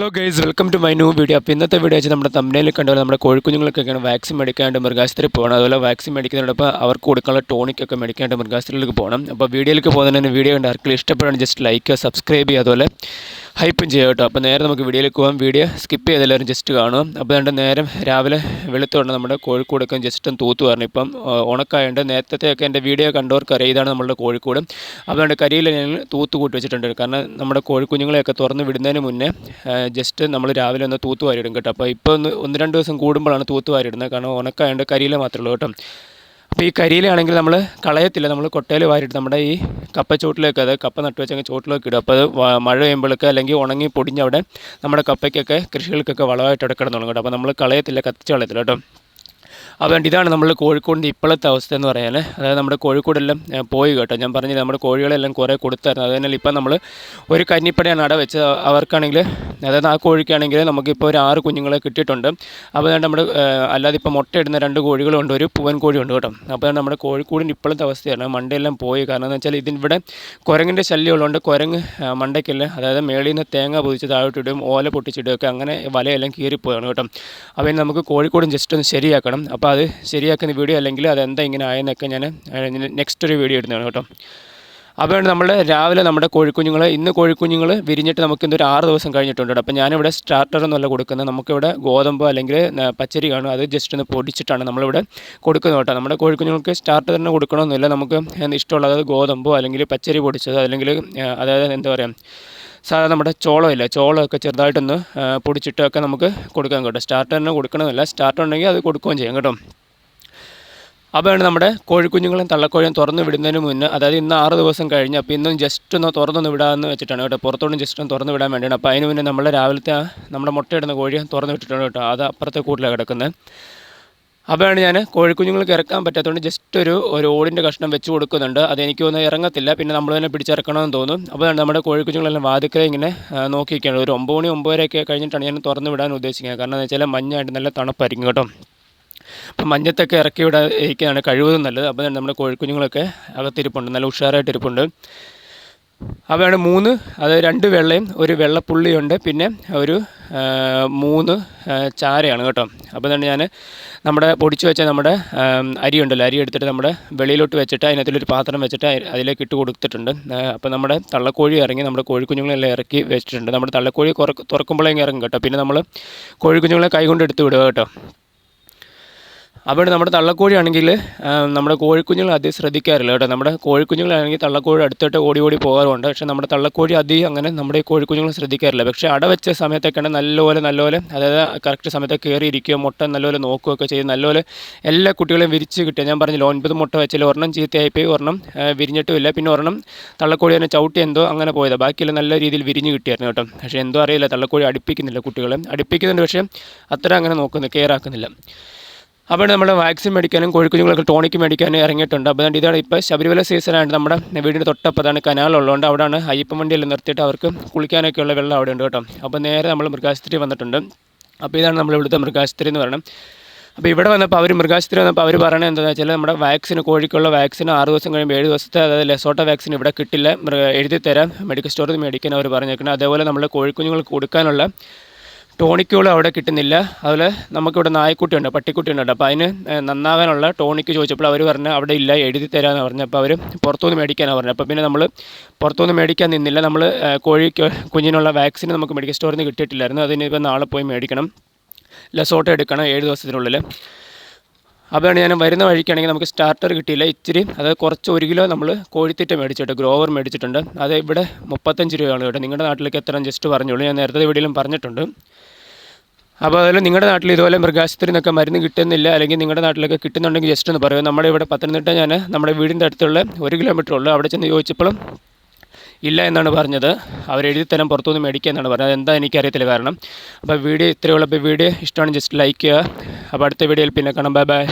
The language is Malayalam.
Hello guys welcome to my new video അപ്പോൾ ഇന്നത്തെ വീഡിയോ വെച്ചാൽ നമ്മുടെ തമ്മിൽ കണ്ടുപോലെ നമ്മുടെ കോഴിക്കുഞ്ഞുങ്ങൾക്കൊക്കെയാണ് വാക്സിൻ മേടിക്കാണ്ട് മൃഗാശുപത്രി പോകണം. അതുപോലെ വാക്സിൻ മേടിക്കുന്നതോടൊപ്പം അവർക്ക് കൊടുക്കാനുള്ള ടോണിക്കൊക്കെ മേടിക്കാണ്ട് മൃഗാശുപത്രിയിലേക്ക് പോകണം. അപ്പോൾ വീഡിയോയിലേക്ക് പോകുന്നതിന് വീഡിയോ കണ്ട് ആർക്കും ഇഷ്ടപ്പെടുകയാണ് ജസ്റ്റ് ലൈക്ക് സബ്സ്ക്രൈബ് ചെയ്യുക. അതുപോലെ ഹൈപ്പും ചെയ്യുക കേട്ടോ. അപ്പോൾ നേരെ നമുക്ക് വീഡിയോയിലേക്ക് പോകാം വീഡിയോ സ്കിപ്പ് ചെയ്ത് എല്ലാവരും ജസ്റ്റ് കാണും അപ്പോൾ രണ്ട് നേരം രാവിലെ വെളുത്തോണ്ട് നമ്മുടെ കോഴിക്കോടൊക്കെ ജസ്റ്റ് തൂത്ത് പറഞ്ഞു ഇപ്പം ഉണക്കായുണ്ട് നേരത്തെയൊക്കെ എന്റെ വീഡിയോ കണ്ടവർക്ക് അറിയാം. ഇതാണ് നമ്മുടെ കോഴിക്കോട്. അപ്പോൾ രണ്ട് കരിയിൽ ഞാൻ തൂത്ത് കൂട്ടി വെച്ചിട്ടുണ്ട് കാരണം നമ്മുടെ കോഴിക്കുഞ്ഞുങ്ങളെയൊക്കെ തുറന്ന് വിടുന്നതിന് മുന്നേ ജസ്റ്റ് നമ്മൾ രാവിലെ ഒന്ന് തൂത്ത് വാരിയിടും കേട്ടോ. അപ്പോൾ ഇപ്പോൾ ഒന്ന് ഒന്ന് രണ്ട് ദിവസം കൂടുമ്പോഴാണ് തൂത്ത് വാരിയിടുന്നത്. കാരണം ഉണക്കായുണ്ട് കരിയില മാത്രമേ ഉള്ളൂ കേട്ടോ. അപ്പോൾ ഈ കരിയിലാണെങ്കിൽ നമ്മൾ കളയത്തില്ല. നമ്മൾ കൊട്ടയിൽ വാരിയിട്ട് നമ്മുടെ ഈ കപ്പ ചോട്ടിലേക്ക് അത് കപ്പ നട്ടു വെച്ചെങ്കിൽ ചോട്ടിലേക്ക് ഇടും. അപ്പോൾ അത് മഴ പെയ്യുമ്പോഴൊക്കെ അല്ലെങ്കിൽ ഉണങ്ങി പൊടിഞ്ഞ് അവിടെ നമ്മുടെ കപ്പയ്ക്കൊക്കെ കൃഷികൾക്കൊക്കെ വളമായിട്ട് അവിടെ കിടന്നു കേട്ടോ. അപ്പോൾ നമ്മൾ കളയത്തില്ല കത്തിച്ച് കളയത്തില്ല കേട്ടോ. അതുകൊണ്ട് ഇതാണ് നമ്മൾ കോഴിക്കോടിന്റെ ഇപ്പോഴത്തെ അവസ്ഥ എന്ന് പറയാൻ അതായത് നമ്മുടെ കോഴിക്കോടെല്ലാം പോയി കേട്ടോ. ഞാൻ പറഞ്ഞത് നമ്മുടെ കോഴികളെല്ലാം കുറേ കൊടുത്തായിരുന്നു. അതിനാൽ ഇപ്പം നമ്മൾ ഒരു കന്നിപ്പടയാണ് അട വെച്ചത് അവർക്കാണെങ്കിൽ അതായത് ആ കോഴിക്കാണെങ്കിൽ നമുക്കിപ്പോൾ ഒരു ആറ് കുഞ്ഞുങ്ങളെ കിട്ടിയിട്ടുണ്ട്. അപ്പോൾ നമ്മുടെ അല്ലാതെ ഇപ്പോൾ മുട്ടയിടുന്ന രണ്ട് കോഴികളുണ്ട് ഒരു പൂവൻ കോഴിയുണ്ട് കേട്ടോ. അപ്പോൾ നമ്മുടെ കോഴിക്കോടിന്റെ ഇപ്പോഴത്തെ അവസ്ഥയാണ്. മണ്ടയെല്ലാം പോയി. കാരണം എന്ന് വെച്ചാൽ ഇതിവിടെ കുരങ്ങിന്റെ ശല്യം ഉള്ളതുകൊണ്ട് കുരങ്ങ് മണ്ടയ്ക്കല്ല അതായത് മേളിൽ നിന്ന് തേങ്ങ പൊതിച്ച് താഴോട്ടിടും ഓല പൊട്ടിച്ചിടുകയൊക്കെ അങ്ങനെ വലയെല്ലാം കീറിപ്പോയാണ് കേട്ടോ. അപ്പോൾ നമുക്ക് കോഴിക്കോടും ജസ്റ്റ് ഒന്ന് ശരിയാക്കണം. അപ്പോൾ അത് ശരിയാക്കുന്ന വീഡിയോ അല്ലെങ്കിൽ അതെന്താ ഇങ്ങനെ ആയെന്നൊക്കെ ഞാൻ നെക്സ്റ്റ് ഒരു വീഡിയോ ഇടുന്നതാണ് കേട്ടോ. അപ്പോൾ നമ്മൾ രാവിലെ നമ്മുടെ കോഴിക്കുഞ്ഞുങ്ങൾ ഇന്ന് കോഴിക്കുഞ്ഞുങ്ങൾ വിരിഞ്ഞിട്ട് നമുക്ക് ഇന്നൊരു ആറ് ദിവസം കഴിഞ്ഞിട്ടുണ്ട്. അപ്പോൾ ഞാനിവിടെ സ്റ്റാർട്ടർ എന്നല്ല കൊടുക്കുന്നത്. നമുക്കിവിടെ ഗോതമ്പ് അല്ലെങ്കിൽ പച്ചരി കാണും. അത് ജസ്റ്റ് ഒന്ന് പൊടിച്ചിട്ടാണ് നമ്മളിവിടെ കൊടുക്കുന്നത് കേട്ടോ. നമ്മുടെ കോഴിക്കുഞ്ഞുങ്ങൾക്ക് സ്റ്റാർട്ടർ തന്നെ കൊടുക്കണമെന്നില്ല. നമുക്ക് ഇഷ്ടമുള്ളത് ഗോതമ്പോ അല്ലെങ്കിൽ പച്ചരി പൊടിച്ചത് അല്ലെങ്കിൽ അതായത് എന്താ പറയുക സാധാരണ നമ്മുടെ ചോളമില്ല ചോളമൊക്കെ ചെറുതായിട്ടൊന്ന് പൊടിച്ചിട്ടൊക്കെ നമുക്ക് കൊടുക്കാൻ കേട്ടോ. സ്റ്റാർട്ടർ തന്നെ കൊടുക്കണമെന്നില്ല സ്റ്റാർട്ടർ ഉണ്ടെങ്കിൽ അത് കൊടുക്കുകയും ചെയ്യാം കേട്ടോ. അപ്പോഴാണ് നമ്മുടെ കോഴിക്കുഞ്ഞുങ്ങളും തള്ളക്കോഴിയും തുറന്നു വിടുന്നതിന് മുന്നേ അതായത് ഇന്ന് ആറ് ദിവസം കഴിഞ്ഞ് അപ്പോൾ ഇന്നും ജസ്റ്റ് ഒന്ന് തുറന്നൊന്ന് വിടാമെന്ന് വെച്ചിട്ടാണ് കേട്ടോ. പുറത്തോട്ടും ജസ്റ്റ് ഒന്ന് തുറന്ന് വിടാൻ വേണ്ടിയാണ്. അപ്പോൾ അതിന് മുന്നേ നമ്മൾ രാവിലത്തെ നമ്മുടെ മുട്ടയിടുന്ന കോഴിയെ തുറന്നു വിട്ടിട്ടുണ്ട് കേട്ടോ. അത് അപ്പുറത്തെ കൂട്ടിലാണ് കിടക്കുന്നത് അപ്പോഴാണ് ഞാൻ കോഴിക്കുഞ്ഞുങ്ങൾക്ക് ഇറക്കാൻ പറ്റാത്തതുകൊണ്ട് ജസ്റ്റ് ഒരു ഒരു ഓടിന്റെ കഷ്ണം വെച്ച് കൊടുക്കുന്നുണ്ട്. അതെനിക്ക് തോന്നുന്നു ഇറങ്ങത്തില്ല. പിന്നെ നമ്മൾ തന്നെ പിടിച്ചിറക്കണമെന്ന് തോന്നും. അപ്പോൾ നമ്മുടെ കോഴിക്കുഞ്ഞുങ്ങളെല്ലാം വാതിക്കൽ ഇങ്ങനെ നോക്കിയിരിക്കുകയാണ്. ഒരു ഒമ്പത് മണി ഒമ്പതരയൊക്കെ കഴിഞ്ഞിട്ടാണ് ഞാൻ തുറന്ന് വിടാൻ ഉദ്ദേശിക്കുന്നത്. കാരണം എന്ന് വെച്ചാൽ മഞ്ഞായിട്ട് നല്ല തണുപ്പായിരിക്കും കേട്ടോ. അപ്പം മഞ്ഞത്തൊക്കെ ഇറക്കി വിടാൻ ഇരിക്കുകയാണ് കഴിവതും നല്ലത്. അപ്പോൾ നമ്മുടെ കോഴിക്കുഞ്ഞുങ്ങളൊക്കെ അകത്തിരിപ്പുണ്ട്. നല്ല ഉഷാറായിട്ട് ഇരിപ്പുണ്ട് അവയാണ് മൂന്ന് അത് രണ്ട് വെള്ളയും ഒരു വെള്ളപ്പുള്ളിയുണ്ട്. പിന്നെ ഒരു മൂന്ന് ചാരയാണ് കേട്ടോ. അപ്പോൾ തന്നെ ഞാൻ നമ്മുടെ പൊടിച്ച് വെച്ച നമ്മുടെ അരി ഉണ്ടല്ലോ അരി എടുത്തിട്ട് നമ്മുടെ വെളിയിലോട്ട് വെച്ചിട്ട് അതിനകത്തൊരു പാത്രം വെച്ചിട്ട് അതിലേക്ക് ഇട്ട് കൊടുത്തിട്ടുണ്ട്. അപ്പോൾ നമ്മുടെ തള്ളക്കോഴി ഇറങ്ങി നമ്മുടെ കോഴിക്കുഞ്ഞുങ്ങളെല്ലാം ഇറക്കി വെച്ചിട്ടുണ്ട്. നമ്മുടെ തള്ളക്കോഴി തുറക്കുമ്പോഴേക്കും ഇറങ്ങും കേട്ടോ. പിന്നെ നമ്മൾ കോഴിക്കുഞ്ഞുങ്ങളെ കൈകൊണ്ട് എടുത്ത് വിടുക കേട്ടോ. അവിടെ നമ്മുടെ തള്ളക്കോഴിയാണെങ്കിൽ നമ്മുടെ കോഴിക്കുഞ്ഞുങ്ങൾ അധികം ശ്രദ്ധിക്കാറില്ല കേട്ടോ. നമ്മുടെ കോഴിക്കുഞ്ഞുങ്ങളാണെങ്കിൽ തള്ളക്കോഴി അടുത്തോട്ട് ഓടി ഓടി പോകാറുണ്ട്. പക്ഷേ നമ്മുടെ തള്ളക്കോഴി അധികം അങ്ങനെ നമ്മുടെ കോഴിക്കുഞ്ഞുങ്ങൾ ശ്രദ്ധിക്കാറില്ല. പക്ഷേ അട വെച്ച സമയത്തൊക്കെയാണ് നല്ലപോലെ നല്ലപോലെ അതായത് കറക്റ്റ് സമയത്ത് കയറി ഇരിക്കുകയോ മുട്ട നല്ലപോലെ നോക്കുകയൊക്കെ ചെയ്ത് നല്ലപോലെ എല്ലാ കുട്ടികളെയും വിരിച്ച് കിട്ടുക. ഞാൻ പറഞ്ഞില്ല ഒൻപത് മുട്ട വെച്ചാൽ ഒരെണ്ണം ചീത്തയായിപ്പോയി ഒരെണ്ണം ആ, വിരിഞ്ഞിട്ടുമില്ല. പിന്നെ ഒരെണ്ണം തള്ളക്കോഴി തന്നെ ചവിട്ടി എന്തോ അങ്ങനെ പോയത്. ബാക്കിയെല്ലാം നല്ല രീതിയിൽ വിരിഞ്ഞ് കിട്ടിയായിരുന്നു കേട്ടോ. പക്ഷേ എന്തോ അറിയില്ല തള്ളക്കോഴി അടുപ്പിക്കുന്നില്ല കുട്ടികളെ. അടുപ്പിക്കുന്നുണ്ട് പക്ഷേ അത്ര അങ്ങനെ നോക്കുന്നു കെയർ ആക്കുന്നില്ല അപ്പോൾ നമ്മൾ വാക്സിൻ മേടിക്കാനും കോഴിക്കുഞ്ഞുങ്ങൾക്ക് ടോണിക്ക് മേടിക്കാനും ഇറങ്ങിയിട്ടുണ്ട്. അപ്പോൾ അതുകൊണ്ട് ഇതാണ് ഇപ്പോൾ ശബരിമല സീസണായിട്ട് നമ്മുടെ വീടിന്റെ തൊട്ടപ്പതാണ് കനാലുള്ളതുകൊണ്ട് അവിടെയാണ് അയ്യപ്പൻ വണ്ടിയെല്ലാം നിർത്തിയിട്ട് അവർക്ക് കുളിക്കാനൊക്കെയുള്ള വെള്ളം അവിടെ ഉണ്ട് കേട്ടോ. അപ്പോൾ നേരെ നമ്മൾ മൃഗാശുപത്രി വന്നിട്ടുണ്ട്. അപ്പോൾ ഇതാണ് നമ്മൾ ഇവിടുത്തെ മൃഗാശുപത്രി എന്ന് പറയുന്നത് അപ്പോൾ ഇവിടെ വന്നപ്പോൾ അവർ മൃഗാശുപത്രി വന്നപ്പോൾ അവർ പറയണത് എന്താണെന്ന് വെച്ചാൽ നമ്മുടെ വാക്സിൻ കോഴിക്കുള്ള വാക്സിൻ ആറ് ദിവസം കഴിയുമ്പോൾ ഏഴ് ദിവസത്തെ അതായത് ലെസോട്ട വാക്സിൻ ഇവിടെ കിട്ടില്ല. എഴുതി തരാം മെഡിക്കൽ സ്റ്റോറിൽ നിന്ന് മേടിക്കാൻ അവർ പറഞ്ഞേക്കുന്നത് അതേപോലെ നമ്മൾ കോഴിക്കുഞ്ഞുങ്ങൾക്ക് കൊടുക്കാനുള്ള ടോണിക്കുകൾ അവിടെ കിട്ടുന്നില്ല. അതുപോലെ നമുക്കിവിടെ നായ്ക്കുട്ടിയുണ്ട് പട്ടിക്കുട്ടിയുണ്ട്. അപ്പോൾ അതിന് നന്നാകാനുള്ള ടോണിക്ക് ചോദിച്ചപ്പോൾ അവർ പറഞ്ഞു അവിടെ ഇല്ല എഴുതി തരാമെന്ന് പറഞ്ഞു അപ്പോൾ അവർ പുറത്തുനിന്ന് മേടിക്കാനാണ് പറഞ്ഞത്. അപ്പോൾ പിന്നെ നമ്മൾ പുറത്തുനിന്ന് മേടിക്കാൻ നിന്നില്ല. നമ്മൾ കോഴി കോഴിക്ക് കുഞ്ഞിനുള്ള വാക്സിൻ നമുക്ക് മെഡിക്കൽ സ്റ്റോറിൽ നിന്ന് കിട്ടിയിട്ടില്ലായിരുന്നു. അതിനിപ്പോൾ നാളെ പോയി മേടിക്കണം. ലസോട്ട എടുക്കണം ഏഴ് ദിവസത്തിനുള്ളിൽ. അപ്പോഴാണ് ഞാൻ വരുന്ന വഴിക്കാണെങ്കിൽ നമുക്ക് സ്റ്റാർട്ടർ കിട്ടിയില്ല. ഇച്ചിരി അത് കുറച്ച് ഒരു കിലോ നമ്മൾ കോഴിത്തീറ്റ മേടിച്ചിട്ട് ഗ്രോവർ മേടിച്ചിട്ടുണ്ട്. അത് ഇവിടെ മുപ്പത്തഞ്ച് രൂപയാണ് കേട്ടോ. നിങ്ങളുടെ നാട്ടിലേക്ക് എത്ര ജസ്റ്റ് പറഞ്ഞോളൂ ഞാൻ നേരത്തെ വീഡിയോയിലും പറഞ്ഞിട്ടുണ്ട്. അപ്പോൾ അതുപോലെ നിങ്ങളുടെ നാട്ടിൽ ഇതുപോലെ മൃഗാശുപത്രി നിന്നൊക്കെ മരുന്ന് കിട്ടുന്നില്ല അല്ലെങ്കിൽ നിങ്ങളുടെ നാട്ടിലൊക്കെ കിട്ടുന്നുണ്ടെങ്കിൽ ജസ്റ്റ് ഒന്ന് പറയൂ. നമ്മുടെ ഇവിടെ പത്തനംതിട്ട ഞാൻ നമ്മുടെ വീടിന്റെ അടുത്തുള്ള ഒരു കിലോമീറ്റർ ഉള്ളു. അവിടെ ചെന്ന് ചോദിച്ചപ്പോഴും ഇല്ല എന്നാണ് പറഞ്ഞത്. അവർ എഴുതി തരാൻ പുറത്തുനിന്ന് മേടിക്കുക എന്നാണ് പറഞ്ഞത്. എന്താ എനിക്കറിയത്തില്ല കാരണം. അപ്പോൾ വീഡിയോ ഇത്രയുള്ള വീഡിയോ ഇഷ്ടമാണ് ജസ്റ്റ് ലൈക്ക് ചെയ്യുക. അപ്പോൾ അടുത്ത വീഡിയോയിൽ പിന്നെ കാണാം. Bye bye.